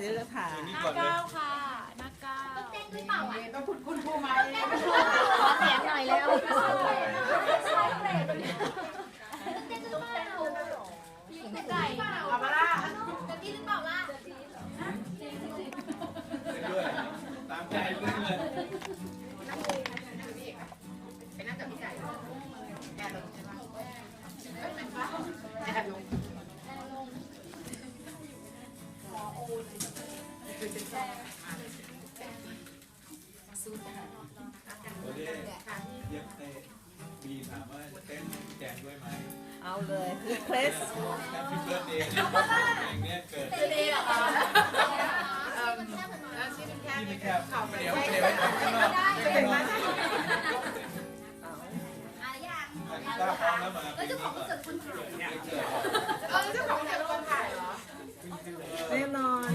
เดี๋ยวจะถ่ายนี่หน้าก่อนเลยเก้าค่ะหน้าเก้าเต้นหรือเปล่าอะต้องคุณคุณครูมาขอเสียงหน่อยแล้ว เอาเลยรีเควสแฮปปี้เบิร์ดเดย์เนี่ยเพลงเนี้ยเกิดจะดีเหรอคะเอ่อแล้วชื่อเป็นแค่ที่ไม่แคบข่าวเดี๋ยวเดี๋ยวไว้ทำข้างนอกจะเป็นมาอะไรอย่างกีตาร์พร้อมแล้วมาแล้วเจ้าของก็เกิดคนถ่ายเพลงเกิดเออเจ้าของเป็นคนถ่ายเหรอแน่นอน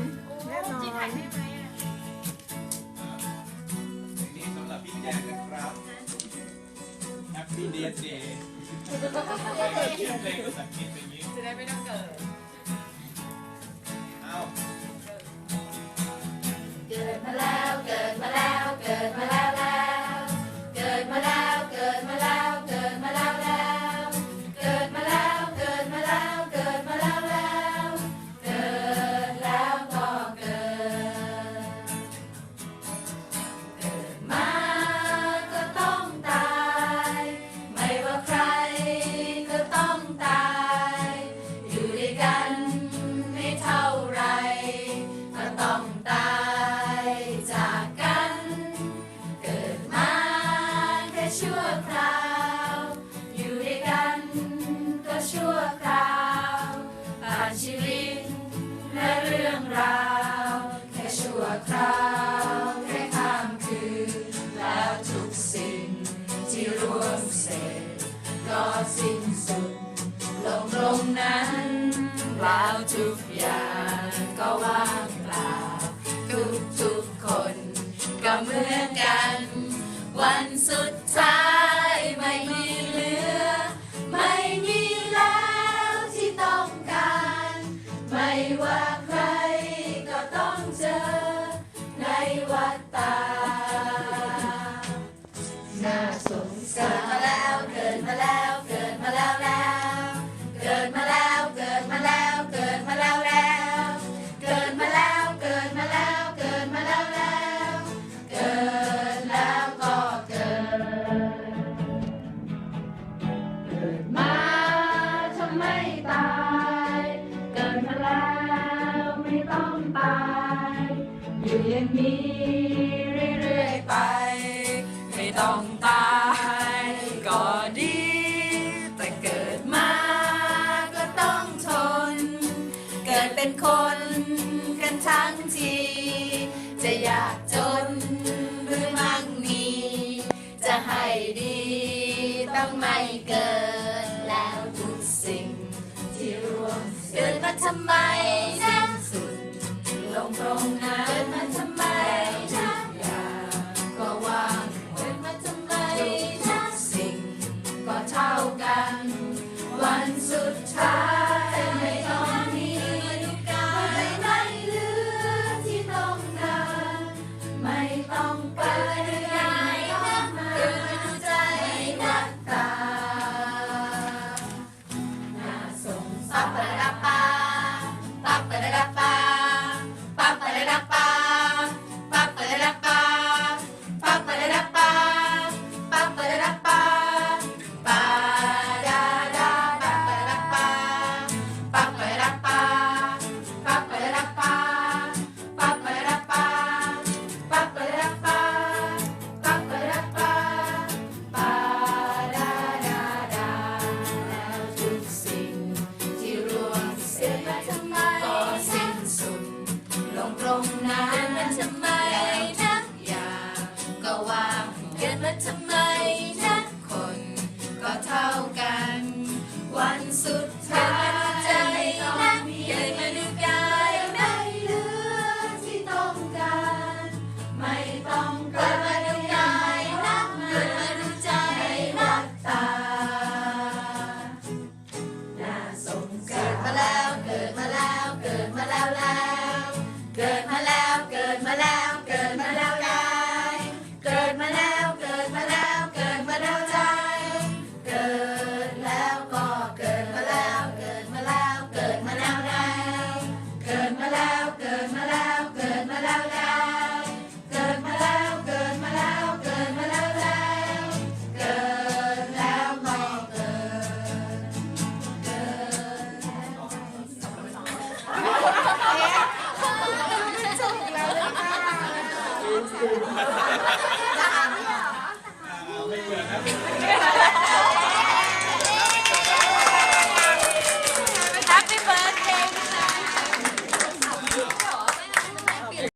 แน่นอนจีถ่ายให้ไหมอะเพลงนี้สำหรับพี่แจงนะครับ Happy Day Day จะได้ไม่ต้องเกิด รื่องราวแค่ชั่วคราวแค่ข้ามคืนแล้วทุกสิ่งที่รวมเสร็จก็สิ้นสุดลงตรงนั้นแล้วทุกอย่างก็ว่างเปล่าทุกทุกคนก็เหมือนกัน วันสุดท้ายไม่มี อยู่ย่างนี้เรื่อยๆไป ไม่ต้องตายก็ดี แต่เกิดมาก็ต้องทน เกิดเป็นคนกันทั้งที จะยากจนหรือมั่งมี จะให้ดีต้องไม่เกิดแล้วทุกสิ่งที่รวมเกิดมาทำไม มนานนั้นจะมา Yeah,